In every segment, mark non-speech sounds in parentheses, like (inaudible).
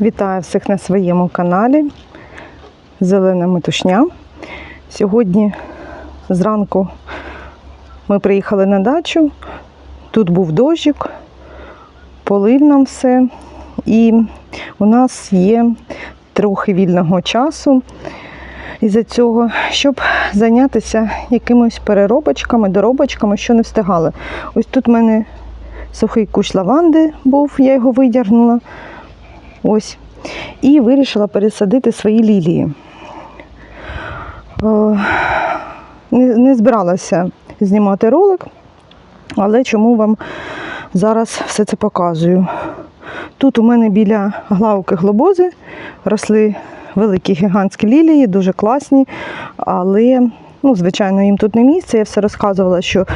Вітаю всіх на своєму каналі Зелена Метушня. Сьогодні зранку ми приїхали на дачу. Тут був дощик, полив нам все. І у нас є трохи вільного часу із-за цього, щоб зайнятися якимись переробочками, доробочками, що не встигали. Ось тут в мене сухий кущ лаванди був, я його видягнула. Ось. І вирішила пересадити свої лілії. Е, Не, не збиралася знімати ролик, але чому вам зараз все це показую? Тут у мене біля главки глобози росли великі гігантські лілії, дуже класні, але, ну, звичайно, їм тут не місце. Я все розказувала, що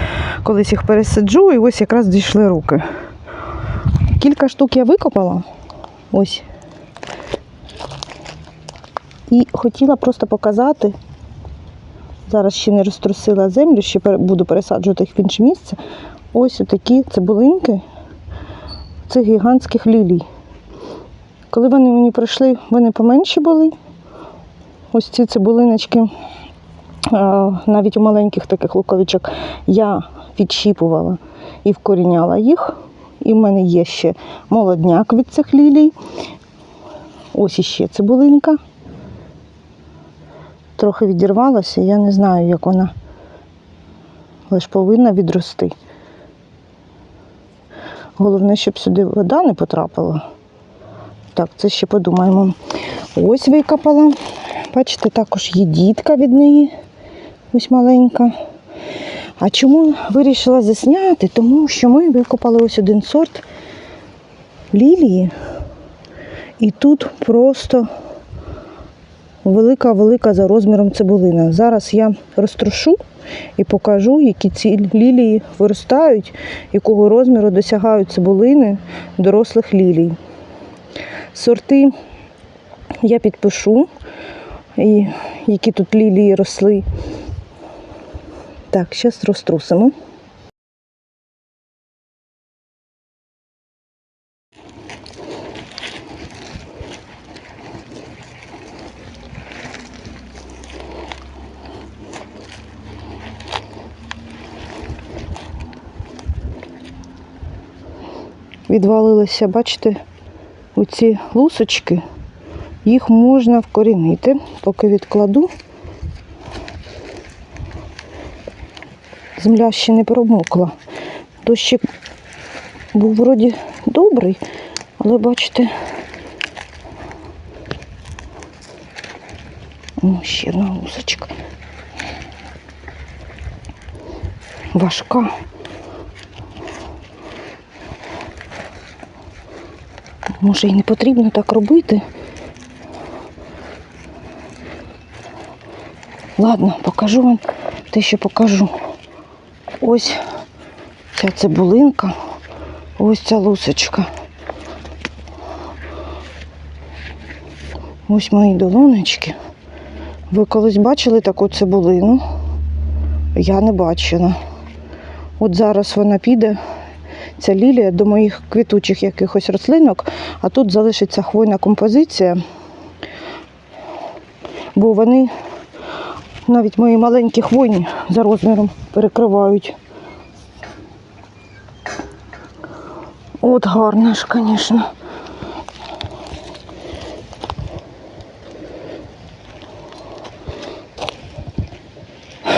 колись їх пересаджу, і ось якраз дійшли руки. Кілька штук я викопала. Ось. І хотіла просто показати. Зараз ще не розтрусила землю, ще буду пересаджувати їх в інше місце. Ось отакі цибулинки цих гігантських лілій. Коли вони мені прийшли, вони поменші були. Ось ці цибулиночки, навіть у маленьких таких луковичок, я відщіпувала і вкоріняла їх. І в мене є ще молодняк від цих лілій. Ось іще цибулинка. Трохи відірвалася, я не знаю, як вона. Ж повинна відрости. Головне, щоб сюди вода не потрапила. Так, це ще подумаємо. Ось викопала. Бачите, також є дітка від неї. Ось маленька. А чому вирішила засняти? Тому що ми викопали ось один сорт лілії. І тут просто велика-велика за розміром цибулина. Зараз я розтрошу і покажу, які ці лілії виростають, якого розміру досягають цибулини дорослих лілій. Сорти я підпишу, і які тут лілії росли. Так, зараз розтрусимо. Відвалилися, бачите, оці лусочки, їх можна вкорінити, поки відкладу. Земля ще не промокла. Дощик був вроді добрий, але бачите. О, ще одна лусочка. Важка. Може і не потрібно так робити. Ладно, покажу вам те, що покажу. Ось ця цибулинка, ось ця лусочка. Ось мої долонечки. Ви колись бачили таку цибулину? Я не бачила. От зараз вона піде, ця лілія, до моїх квітучих якихось рослинок, а тут залишиться хвойна композиція, бо вони навіть мої маленькі хвойні за розміром перекривають. От гарна ж, звісно.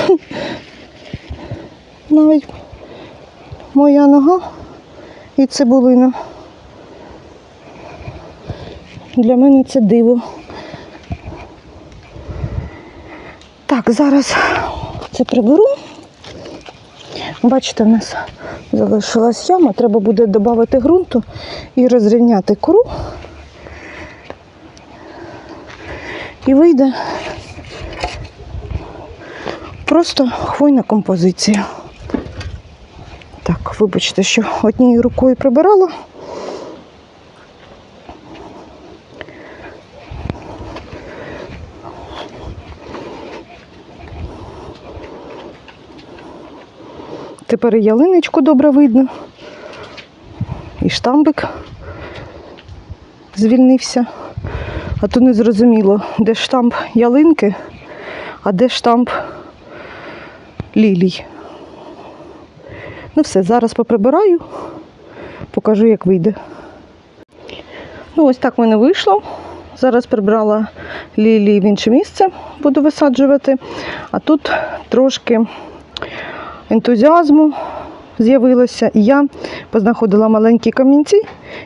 (laughs) Навіть моя нога і цибулина. Для мене це диво. Так, зараз це приберу. Бачите, в нас залишилась яма, треба буде додати ґрунту і розрівняти кору. І вийде просто хвойна композиція. Так, вибачте, що однією рукою прибирала. Тепер ялиночку добре видно. І штамбик звільнився. А то не зрозуміло, де штамп ялинки, а де штамп лілій. Ну все, зараз поприбираю, покажу, як вийде. Ну, ось так в мене вийшло. Зараз прибрала лілії в інше місце, буду висаджувати. А тут трошки ентузіазму з'явилося. І я познаходила маленькі камінці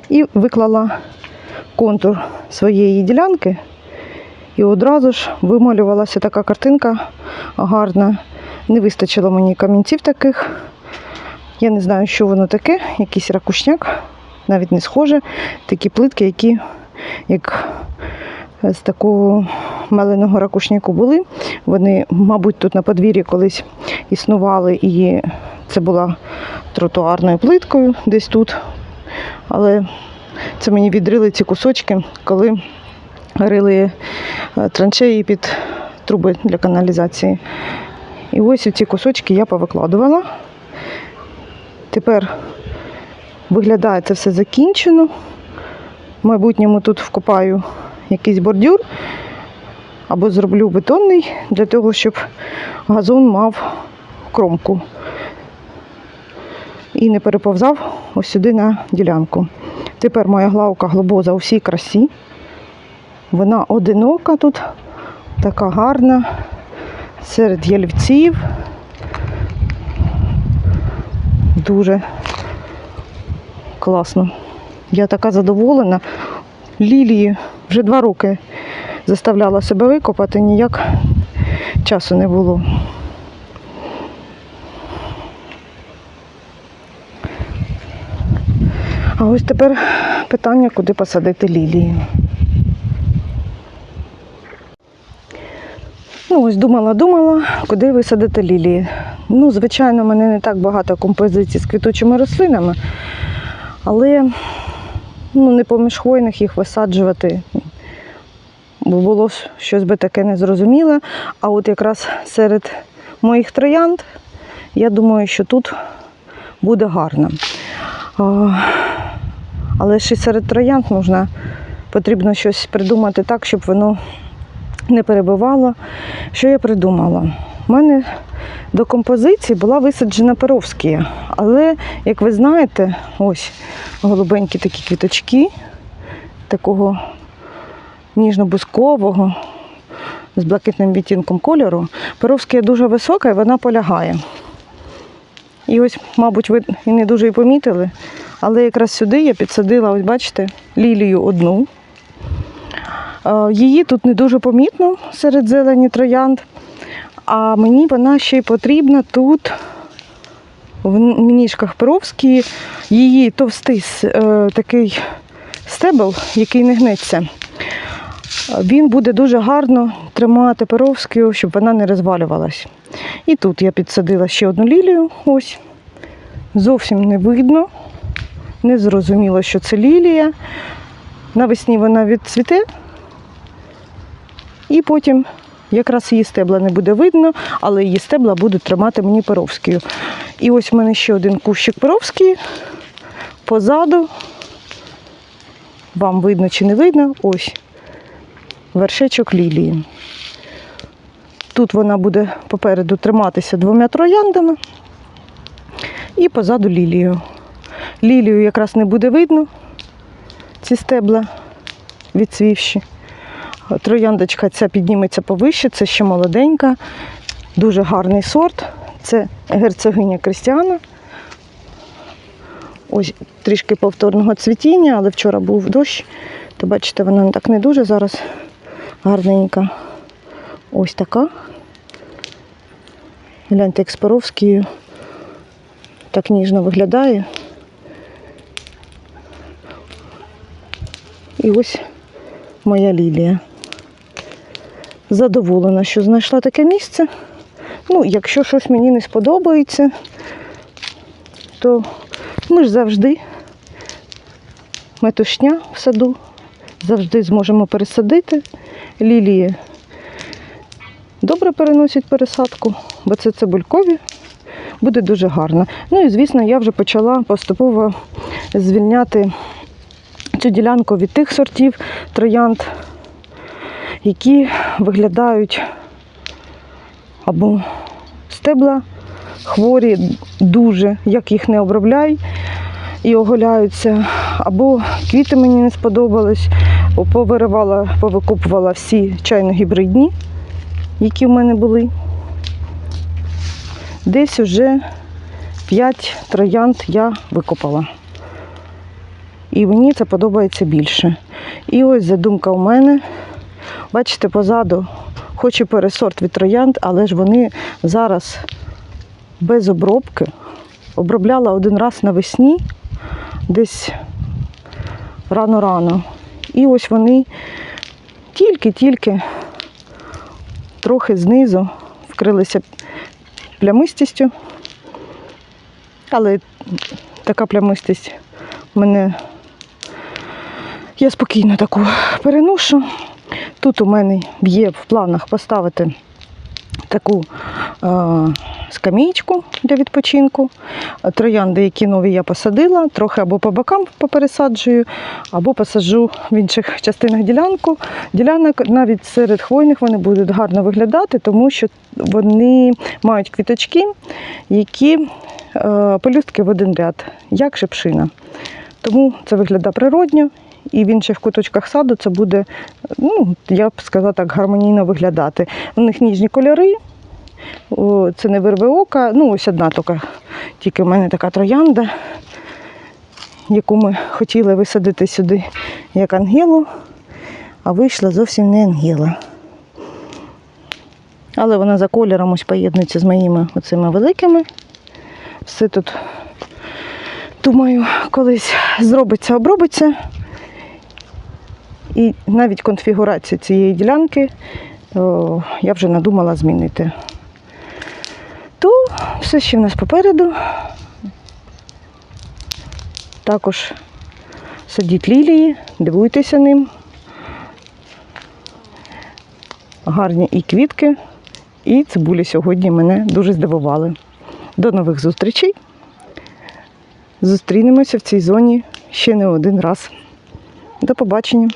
і виклала контур своєї ділянки. І одразу ж вималювалася така картинка гарна. Не вистачило мені камінців таких. Я не знаю, що воно таке, якийсь ракушняк, навіть не схоже. Такі плитки, які як з такого меленого ракушняку були. Вони, мабуть, тут на подвір'ї колись існували, і це була тротуарною плиткою десь тут. Але це мені відрили ці кусочки, коли рили е, траншеї під труби для каналізації. І ось ці кусочки я повикладувала. Тепер виглядає це все закінчено. В майбутньому тут вкопаю якийсь бордюр або зроблю бетонний для того, щоб газон мав кромку і не переповзав ось сюди на ділянку. Тепер моя главка глобоза у всій красі. Вона одинока тут, така гарна, серед ялівців. Дуже класно. Я така задоволена. Лілії вже два роки заставляла себе викопати, ніяк часу не було. А ось тепер питання, куди посадити лілії. Ну, ось думала, думала, куди висадити лілії. Ну, звичайно, в мене не так багато композицій з квітучими рослинами, але ну, не поміж хвойних їх висаджувати. Бо було щось би таке незрозуміле. А от якраз серед моїх троянд, я думаю, що тут буде гарно. Але ще серед троянд можна, потрібно щось придумати так, щоб воно не перебивало. Що я придумала? У мене до композиції була висаджена перовськія. Але, як ви знаєте, ось голубенькі такі квіточки, такого ніжно-бускового, з блакитним відтінком кольору. Перовська дуже висока і вона полягає. І ось, мабуть, ви і не дуже і помітили, але якраз сюди я підсадила, ось бачите, лілію одну. Е, Її тут не дуже помітно серед зелені троянд, а мені вона ще й потрібна тут, в ніжках Перовської, її товстий е, такий стебел, який не гнеться. Він буде дуже гарно тримати Перовську, щоб вона не розвалювалась. І тут я підсадила ще одну лілію. Ось. Зовсім не видно. Не зрозуміло, що це лілія. Навесні вона відцвіте. І потім якраз її стебла не буде видно, але її стебла будуть тримати мені Перовською. І ось в мене ще один кущик Перовський. Позаду. Вам видно чи не видно? Ось вершечок лілії. Тут вона буде попереду триматися двома трояндами і позаду лілію. Лілію якраз не буде видно, ці стебла відцвівші. Трояндочка ця підніметься повище, це ще молоденька, дуже гарний сорт. Це герцогиня Крістіана. Ось трішки повторного цвітіння, але вчора був дощ, то бачите, вона так не дуже зараз гарненька. Ось така. Гляньте, Перовською так ніжно виглядає. І ось моя лілія. Задоволена, що знайшла таке місце. Ну, якщо щось мені не сподобається, то ми ж завжди метушня в саду, завжди зможемо пересадити. Лілії добре переносять пересадку, бо це цибулькові. Буде дуже гарно. Ну і звісно, я вже почала поступово звільняти цю ділянку від тих сортів троянд, які виглядають або стебла хворі дуже, як їх не обробляй і оголяються, або квіти мені не сподобались, повиривала, повикупувала всі чайно-гібридні, які в мене були. Десь уже 5 троянд я викопала. І мені це подобається більше. І ось задумка у мене. Бачите, позаду хоч і пересорт від троянд, але ж вони зараз без обробки. Обробляла один раз навесні, десь рано-рано. І ось вони тільки-тільки трохи знизу вкрилися плямистістю. Але така плямистість мене я спокійно таку переношу. Тут у мене є в планах поставити таку е, скам'ячку для відпочинку. Троянди, які нові я посадила, трохи або по бокам попересаджую, або посаджу в інших частинах ділянку. Ділянок навіть серед хвойних вони будуть гарно виглядати, тому що вони мають квіточки, які е, пелюстки в один ряд, як шипшина. Тому це виглядає природньо, і в інших куточках саду це буде, ну, я б сказала так, гармонійно виглядати. У них ніжні кольори, це не вирве ока. Ну, ось одна тільки, тільки в мене така троянда, яку ми хотіли висадити сюди як ангелу, а вийшла зовсім не ангела. Але вона за кольором ось поєднується з моїми оцими великими. Все тут, думаю, колись зробиться, обробиться. І навіть конфігурацію цієї ділянки о, я вже надумала змінити. То все ще в нас попереду. Також садіть лілії, дивуйтеся ним. Гарні і квітки, і цибулі сьогодні мене дуже здивували. До нових зустрічей. Зустрінемося в цій зоні ще не один раз. До побачення.